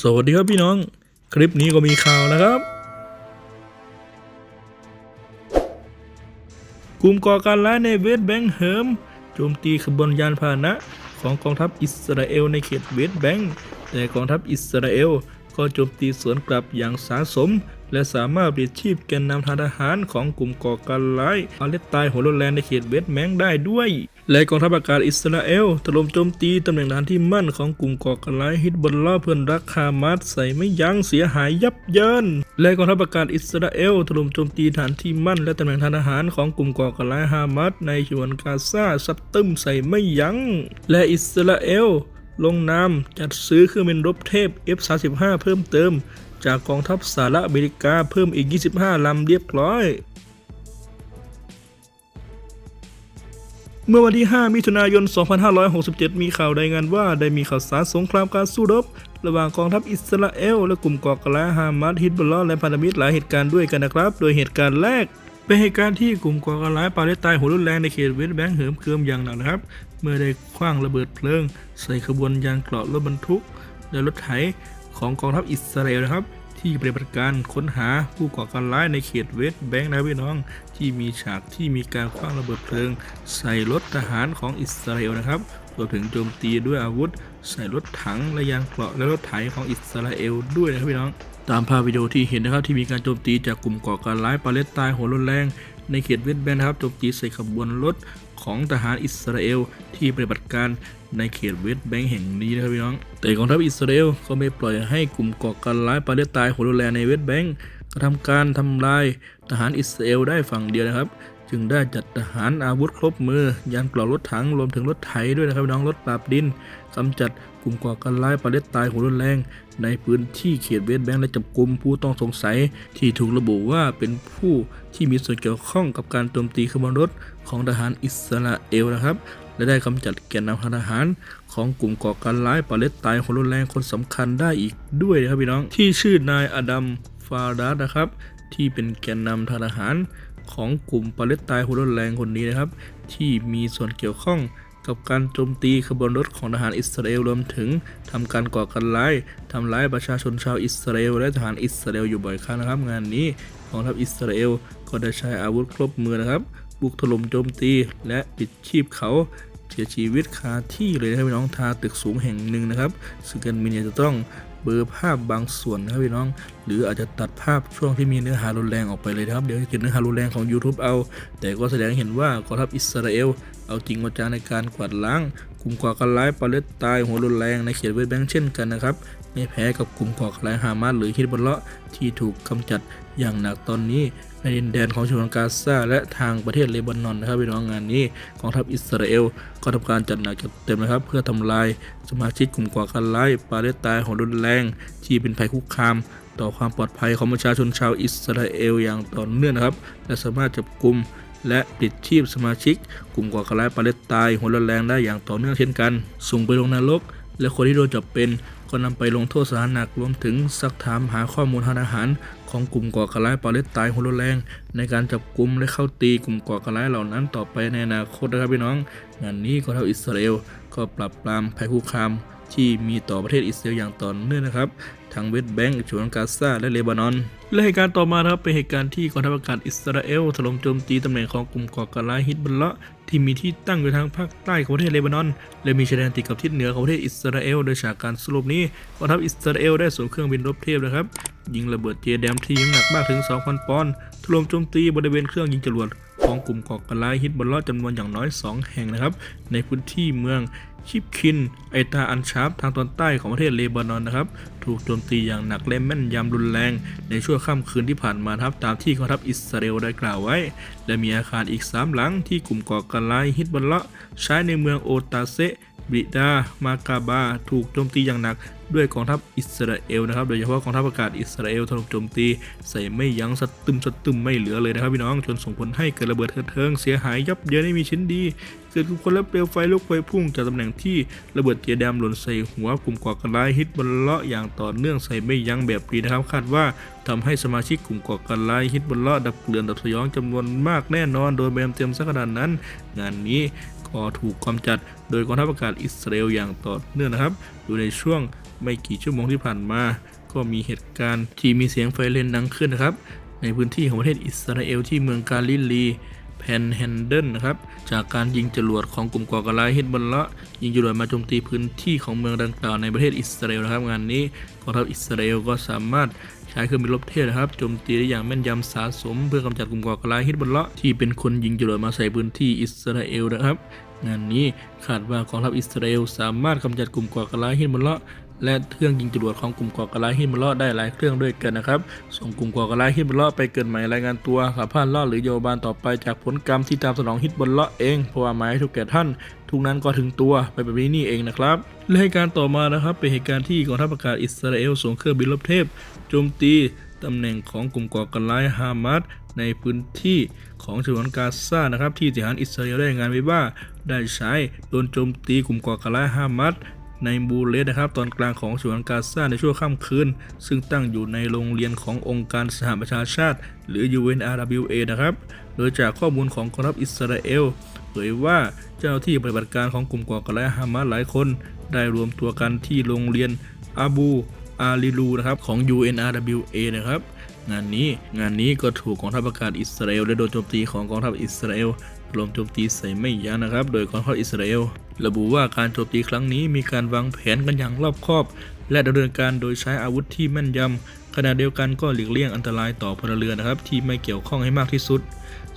สวัสดีครับพี่น้อง คลิปนี้ก็มีข่าวนะครับ กลุ่มก่อการร้ายในเวสแบงค์เฮิมโจมตีขบวนยานพาหนะของกองทัพอิสราเอลในเขตเวสแบงค์แต่กองทัพอิสราเอลก็โจมตีสวนกลับอย่างสาสม และสามารถปลิดชีพแกนนำทางทหารของกลุ่มก่อการร้ายปาเลสไตน์หัวโลนแลนด์ในเขตเวสแบงได้ด้วย และกองทัพอากาศอิสราเอลถล่มโจมตีตำแหน่งฐานที่มั่นของกลุ่มก่อการร้ายฮิตบอลลาเพื่อนรักฮามาสใส่ไม่ยั้งเสียหายยับเยิน และกองทัพอากาศอิสราเอลถล่มโจมตีฐานที่มั่น และตำแหน่งทางทหารของกลุ่มก่อการร้ายฮามาสในฉนวนกาซาซัดตึมใส่ไม่ยั้ง และอิสราเอลลงนามจัดซื้อเครื่องบินรบเทพ F-35 เพิ่มเติม จากกองทัพสหรัฐอเมริกาเพิ่มอีก 25 ลำเรียบร้อย เมื่อวันที่ 5 มิถุนายน 2567 มีข่าวรายงานว่าได้มีข่าวสารสงครามการสู้รบ ระหว่างกองทัพอิสราเอล และกลุ่มก่อการร้ายฮามาสฮิตบอลลอและพันธมิตรหลายเหตุการณ์ด้วยกันนะครับ โดยเหตุการณ์แรกเป็นเหตุการณ์ที่กลุ่มก่อการร้ายปาเลสไตน์หัวรุนแรงในเขตเวสต์แบงค์เหิมเกริมอย่างหนักนะครับ เมื่อได้คว้างระเบิดเพลิง ใส่ขบวนยานเกราะรถบรรทุกและรถไถ ของกองทัพอิสราเอลนะครับ ที่ปฏิบัติการค้นหาผู้ก่อการร้ายในเขตเวสต์แบงค์นะพี่น้อง ที่มีฉากที่มีการคว้างระเบิดเพลิง ใส่รถทหารของอิสราเอลนะครับรวมถึงโจมตีด้วยอาวุธ ใส่รถถังและยานเกราะและรถไถของอิสราเอลด้วยนะครับพี่น้อง ตามภาพวิดีโอที่เห็นนะครับที่มีการโจมตีจากกลุ่มก่อการร้ายปาเลสไตน์หัวรุนแรงในเขตเวสต์แบงค์นะครับโจมตีใส่ขบวนรถ ของทหารอิสราเอลที่ปฏิบัติการในเขตเวสต์แบงก์แห่งนี้นะครับพี่น้อง แต่กองทัพอิสราเอลก็ไม่ปล่อยให้กลุ่มก่อการร้ายปาเลสไตน์หัวรุนแรงในเวสต์แบงก์กระทำการทำลายทหารอิสราเอลได้ฝั่งเดียวนะครับ จึงได้จัดทหารอาวุธครบมือ ยานเกราะรถถังรวมถึงรถไถด้วยนะครับพี่น้องรถปราบดินกำจัดกลุ่มก่อการร้ายปาเลสไตน์หัวรุนแรง ในพื้นที่เขตเวสต์แบงค์และจับกลุ่มผู้ต้องสงสัย ที่ถูกระบุว่าเป็นผู้ที่มีส่วนเกี่ยวข้องกับการโจมตีขบวนรถของทหารอิสราเอลนะครับและได้กำจัดแกนนำทางทหาร ของกลุ่มก่อการร้ายปาเลสไตน์หัวรุนแรงคนสำคัญได้อีกด้วยนะครับพี่น้อง ที่ชื่อนายอดัมฟารัสนะครับ ที่เป็นแกนนำทางทหาร ของกลุ่มปาเลสไตน์หัวรุนแรงคนนี้นะครับ ที่มีส่วนเกี่ยวข้องกับการโจมตีขบวนรถของทหารอิสราเอลรวมถึงทำการก่อการร้ายทำร้ายประชาชนชาวอิสราเอลและทหารอิสราเอลอยู่บ่อยครั้งนะครับ งานนี้กองทัพอิสราเอลก็ได้ใช้อาวุธครบมือนะครับ บุกถล่มโจมตีและปิดชีพเขาเสียชีวิตคาที่เลยนะครับพี่น้องทาตึกสูงแห่งหนึ่งนะครับซึ่งกันมินเนี่ยจะต้อง เบอร์ภาพบางส่วนนะครับพี่น้อง หรืออาจจะตัดภาพช่วงที่มีเนื้อหารุนแรงออกไปเลยครับ เดี๋ยวจะเก็บเนื้อหารุนแรงของ YouTube เอา แต่ก็แสดงให้เห็นว่ากองทัพอิสราเอลเอาจริงเอาจังในการกวาดล้าง กลุ่มก่อการร้ายปาเลสไตน์หัวรุนแรงในเขตเวสต์แบงค์เช่นกันนะครับไม่แพ้กับกลุ่มก่อการร้ายฮามาสหรือฮิตบอลเลาะที่ถูกกำจัดอย่างหนักตอนนี้ในดินแดนของฉนวนกาซาและทางประเทศเลบานอนนะครับพี่น้องงานนี้กองทัพอิสราเอลก็ทำการจัดหนักจัดเต็มนะครับ เพื่อทำลายสมาชิกกลุ่มก่อการร้ายปาเลสไตน์ของรุนแรง ที่เป็นภัยคุกคาม ต่อความปลอดภัยของประชาชนชาวอิสราเอลอย่างต่อเนื่องนะครับและสามารถจับกลุ่ม และปิดชีพสมาชิก กลุ่มก่อการร้ายปาเลสไตน์หัวรุนแรงได้อย่างต่อเนื่องเช่นกัน ส่งไปลงนรก และคนที่โดนจับเป็นก็นำไปลงโทษสถานหนักรวมถึงซักถามหาข้อมูลทางอาหาร ของกลุ่มก่อการร้ายปาเลสไตน์หัวรุนแรง ในการจับกลุ่มและเข้าตีกลุ่มก่อการร้ายเหล่านั้นต่อไปในอนาคตนะครับพี่น้อง งานนี้กองทัพอิสราเอลก็ปรับปรามภัยคุกคามที่มีต่อประเทศอิสราเอลอย่างต่อเนื่องนะครับ ทางเวสต์แบงก์ฉนวนกาซาและเลบานอน และเหตุการณ์ต่อมาครับเป็นเหตุการณ์ที่กองทัพอากาศอิสราเอลถล่มโจมตีตำแหน่งของกลุ่มก่อการร้ายฮิตบัลละที่มีที่ตั้งอยู่ทางภาคใต้ของประเทศเลบานอน และมีชายแดนติดกับทิศเหนือของประเทศอิสราเอล โดยฉากการสรุปนี้กองทัพอิสราเอลได้ส่งเครื่องบินรบเทพนะครับยิงระเบิดเจแดมที่ยิงหนักมากถึง 2,000 ปอนด์ถล่มโจมตีบริเวณเครื่องยิงจรวด ของกลุ่มก่อการร้ายฮิตบัลลาะจำนวนอย่างน้อย 2 แห่งนะครับ ในพื้นที่เมืองชิปคิน ไอตาอันชาร์ปทางตอนใต้ของประเทศเลบานอนนะครับ ถูกโจมตีอย่างหนักและแม่นยำรุนแรง ในช่วงค่ำคืนที่ผ่านมาครับตามที่กองทัพอิสราเอลได้กล่าวไว้ และมีอาคารอีก 3 หลังที่กลุ่มก่อการร้ายฮิตบัลลาะใช้ในเมืองโอตาเซบิดา มากาบา ถูกโจมตีอย่างหนัก ด้วยกองทัพอิสราเอลนะครับ โดยเฉพาะกองทัพอากาศอิสราเอลถล่มโจมตี ใส่ไม่ยั้งสะตึมสะตึมไม่เหลือเลยนะครับพี่น้องจนส่งผลให้เกิดระเบิดเถิดเทิงเสียหายยับเยินไม่มีชิ้นดี เกิดกุมคนและเปลวไฟลุกไฟพุ่งจากตำแหน่งที่ระเบิดเกียร์ดำหล่นใส่หัวกลุ่มก่อการร้ายฮิตบอลเลาะอย่างต่อเนื่องใส่ไม่ยั้งแบบนี้นะครับคาดว่าทำให้สมาชิกกลุ่มก่อการร้ายฮิตบอลเลาะดับเกลื่อนดับสยองจำนวนมากแน่นอน โดยแบมเต็มสักขนาดนั้น งานนี้ก็ถูกกำจัด โดยกองทัพอากาศอิสราเอลอย่างต่อเนื่องนะครับ อยู่ในช่วง ไม่กี่ชั่วโมงที่ผ่านมา ก็มีเหตุการณ์ที่มีเสียงไฟเรนดังขึ้นนะครับ ในพื้นที่ของประเทศอิสราเอลที่เมืองกาลิลีแพนแฮนเดิลนะครับ จากการยิงจรวดของกลุ่มก่อการร้ายฮิตบอลละยิงจรวดมาโจมตีพื้นที่ของเมืองดังกล่าวในประเทศอิสราเอลนะครับ งานนี้กองทัพอิสราเอลก็สามารถใช้เครื่องบินรบเทพนะครับโจมตีได้อย่างแม่นยำสะสม เพื่อกำจัดกลุ่มก่อการร้ายฮิตบอลละที่เป็นคนยิงจรวดมาใส่พื้นที่อิสราเอลนะครับ งานนี้คาดว่ากองทัพอิสราเอลสามารถกำจัดกลุ่มก่อการร้ายฮิตบอลละ และเครื่องยิงจรวดของกลุ่มก่อการร้ายฮิตบอลละได้หลายเครื่องด้วยกันนะครับ ส่งกลุ่มก่อการร้ายฮิตบอลละไปเกิดใหม่รายงานตัวขับผ่านล่อหรือโยบานต่อไปจากผลกรรมที่ตามสนองฮิตบอลละเองเพราะว่าหมายถูกแก่ท่าน ทุกนั้นก็ถึงตัวไปแบบนี้นี่เองนะครับและเหตุการณ์ต่อมานะครับเป็นเหตุการณ์ที่กองทัพอากาศอิสราเอลส่งเครื่องบินรบเทพโจมตีตำแหน่งของกลุ่มก่อการร้ายฮามาสในพื้นที่ของฉนวนกาซานะครับที่ทหารอิสราเอลได้รายงานไว้ว่าได้ใช้โดนโจมตีกลุ่มก่อการร้ายฮามาส ในบูเลสนะครับ ตอนกลางของฉวนกาซาในช่วงค่ำคืน ซึ่งตั้งอยู่ในโรงเรียนขององค์การสหประชาชาติ หรือ UNRWA นะครับ โดยจากข้อมูลของกองทัพอิสราเอลเผยว่าเจ้าหน้าที่ปฏิบัติการของกลุ่มก่อการร้ายฮามาสหลายคน ได้รวมตัวกันที่โรงเรียนอาบูอาลิลูนะครับของ UNRWA นะครับ งานนี้งานนี้ก็ถูกกองทัพอากาศอิสราเอลและโดนโจมตีของกองทัพอิสราเอลลมโจมตีใส่ไม่ยั้งนะครับ โดยกองทัพอิสราเอลระบุว่าการโจมตีครั้งนี้มีการวางแผนกันอย่างรอบคอบ และดำเนินการโดยใช้อาวุธที่แม่นยำขณะเดียวกันก็หลีกเลี่ยงอันตรายต่อพลเรือนนะครับ ที่ไม่เกี่ยวข้องให้มากที่สุด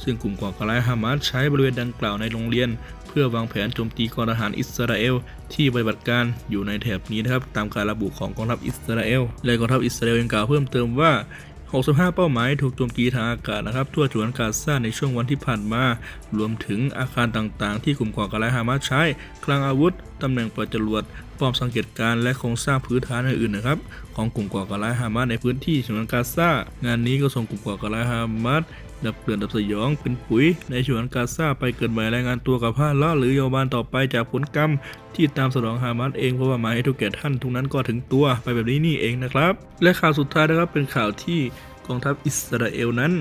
ซึ่งกลุ่มก่อการร้ายฮามาสใช้บริเวณดังกล่าวในโรงเรียน เพื่อวางแผนโจมตีกองทหารอิสราเอลที่ปฏิบัติการอยู่ในแถบนี้นะครับตามการระบุของกองทัพอิสราเอลและกองทัพอิสราเอลยังกล่าวเพิ่มเติมว่า 65 เป้าหมายถูกโจมตีทางอากาศนะครับ ทั่วฉวนกาซาในช่วงวันที่ผ่านมา รวมถึงอาคารต่างๆ ที่กลุ่มก่อการร้ายฮามาสใช้ คลังอาวุธ ตำแหน่งปล่อยจรวดป้อมสังเกตการณ์และโครงสร้างพื้นฐานอื่นๆนะครับของกลุ่มก่อการร้ายฮามาสในพื้นที่ฉนวนกาซางานนี้ก็ส่งกลุ่มก่อการร้ายฮามาส ดับเปลือนดับสยองเป็นปุ๋ยในฉวนกาซาไปเกิดใหม่รายงานตัวกับผ้าล่อหรือโยบานต่อไปจากผลกรรม ที่ตามสนองฮามาสเองเพราะว่าหมายให้ทุกแก่ท่านทุกนั้นก็ถึงตัวไปแบบนี้นี่เองนะครับ และข่าวสุดท้ายนะครับเป็นข่าวที่กองทัพอิสราเอลนั้น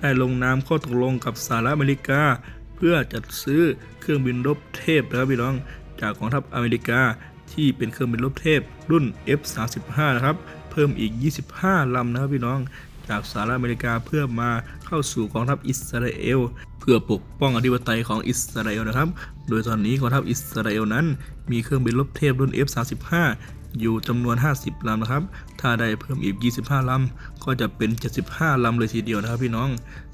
ได้ลงนามข้อตกลงกับสหรัฐอเมริกา เพื่อจัดซื้อเครื่องบินรบเทพนะครับพี่น้องจากกองทัพอเมริกาที่เป็นเครื่องบินรบเทพรุ่น F35 นะครับ เพิ่มอีก 25 ลำนะครับพี่น้อง จากสหรัฐอเมริกาเพื่อมาเข้าสู่กองทัพอิสราเอล เพื่อปกป้องอธิปไตยของอิสราเอลนะครับ โดยตอนนี้กองทัพอิสราเอลนั้น มีเครื่องบินรบเทพรุ่น F35 อยู่จำนวน 50 ลำนะครับ ถ้าได้เพิ่มอีก 25 ลำ ก็จะเป็น 75 ลำเลยทีเดียวนะครับพี่น้อง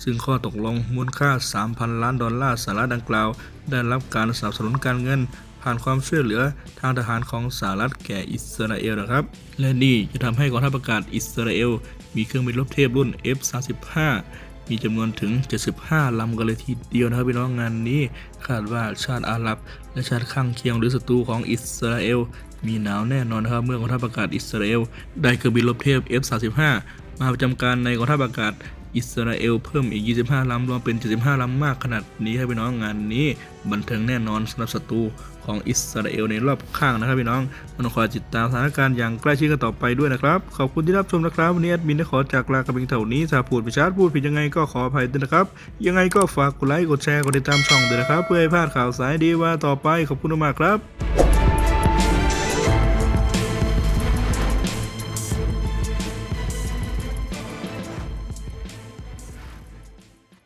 ซึ่งข้อตกลงมูลค่า 3,000 ล้านดอลลาร์สหรัฐดังกล่าว ได้รับการสนับสนุนการเงิน ผ่านความช่วยเหลือทางทหารของสหรัฐแก่อิสราเอลนะครับ และนี่จะทำให้กองทัพอากาศอิสราเอล มีเครื่องบินรบเทพรุ่น F35 มีจำนวนถึง 75 ลำกันเลยทีเดียวนะครับพี่น้องงานนี้ คาดว่าชาติอาหรับ และชาติข้างเคียงหรือศัตรูของอิสราเอล มีหนาวแน่นอนนะครับเมื่อกองทัพอากาศอิสราเอล ได้เครื่องบินรบเทพ F35 มาประจำการในกองทัพอากาศ อิสราเอลเพิ่มอีก 25 ลำรวมเป็น 75 ลำมากขนาดนี้ครับพี่น้องงานนี้ บันเทิงแน่นอนสำหรับศัตรูของอิสราเอลในรอบข้างนะครับพี่น้องต้องคอยติดตามสถานการณ์อย่างใกล้ชิดกันต่อไปด้วยนะครับ ขอบคุณที่รับชมนะครับ วันนี้แอดมินได้ขอจากลากับเพียงเท่านี้ถ้าพูดไปชาร์พูดผิดยังไงก็ขออภัยด้วยนะครับ ยังไงก็ฝากกดไลค์กดแชร์กดติดตามช่องด้วยนะครับ เพื่อให้พลาดข่าวสายดีว่าต่อไปขอบคุณมากครับ